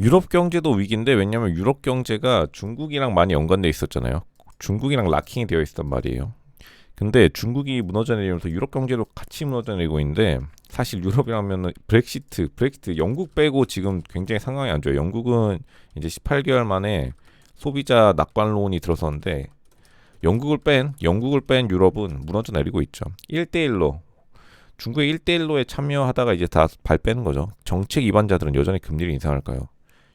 유럽 경제도 위기인데 왜냐면 유럽 경제가 중국이랑 많이 연관돼 있었잖아요. 중국이랑 락킹이 되어 있었단 말이에요. 근데 중국이 무너져 내리면서 유럽 경제도 같이 무너져 내리고 있는데 사실 유럽이라면은 브렉시트, 브렉시트 영국 빼고 지금 굉장히 상황이 안 좋아요. 영국은 이제 18개월 만에 소비자 낙관론이 들어섰는데 영국을 뺀 영국을 뺀 유럽은 무너져 내리고 있죠. 1대1로 중국의 1대1로에 참여하다가 이제 다 발 빼는 거죠. 정책 위반자들은 여전히 금리를 인상할까요?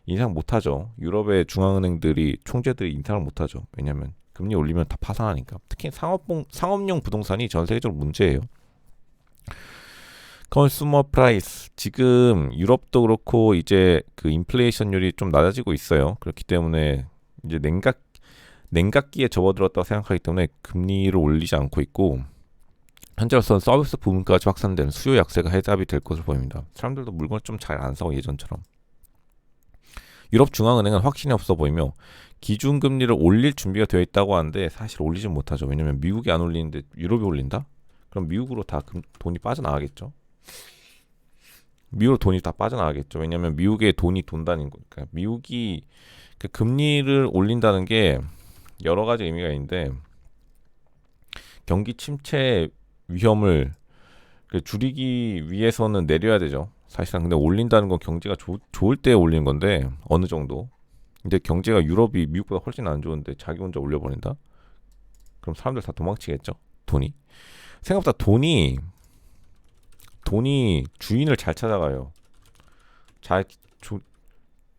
인상 못 하죠. 유럽의 중앙은행들이 총재들이 인상을 못 하죠. 왜냐면 금리 올리면 다 파산하니까. 특히 상업용 상업용 부동산이 전 세계적으로 문제예요. 컨슈머 프라이스 지금 유럽도 그렇고 이제 그 인플레이션율이 좀 낮아지고 있어요. 그렇기 때문에 이제 냉각 냉각기에 접어들었다고 생각하기 때문에 금리를 올리지 않고 있고 현재로서는 서비스 부분까지 확산되는 수요 약세가 해답이 될 것으로 보입니다. 사람들도 물건을 좀 잘 안 사고 예전처럼. 유럽 중앙은행은 확신이 없어 보이며 기준금리를 올릴 준비가 되어 있다고 하는데 사실 올리진 못하죠. 왜냐면 미국이 안 올리는데 유럽이 올린다? 그럼 미국으로 다 금, 돈이 빠져나가겠죠. 미국으로 돈이 다 빠져나가겠죠. 왜냐면 미국의 돈이 돈다는 거니까. 미국이 그 금리를 올린다는 게 여러 가지 의미가 있는데 경기 침체 위험을 그 줄이기 위해서는 내려야 되죠. 사실상 근데 올린다는 건 경제가 좋, 좋을 때 올리는 건데 어느 정도. 근데 경제가 유럽이 미국보다 훨씬 안 좋은데 자기 혼자 올려버린다? 그럼 사람들 다 도망치겠죠. 돈이. 생각보다 돈이 돈이 주인을 잘 찾아가요. 잘 조,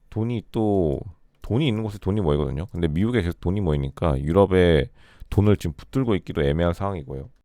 돈이 또 돈이 있는 곳에 돈이 모이거든요. 근데 미국에 계속 돈이 모이니까 유럽에 돈을 지금 붙들고 있기도 애매한 상황이고요.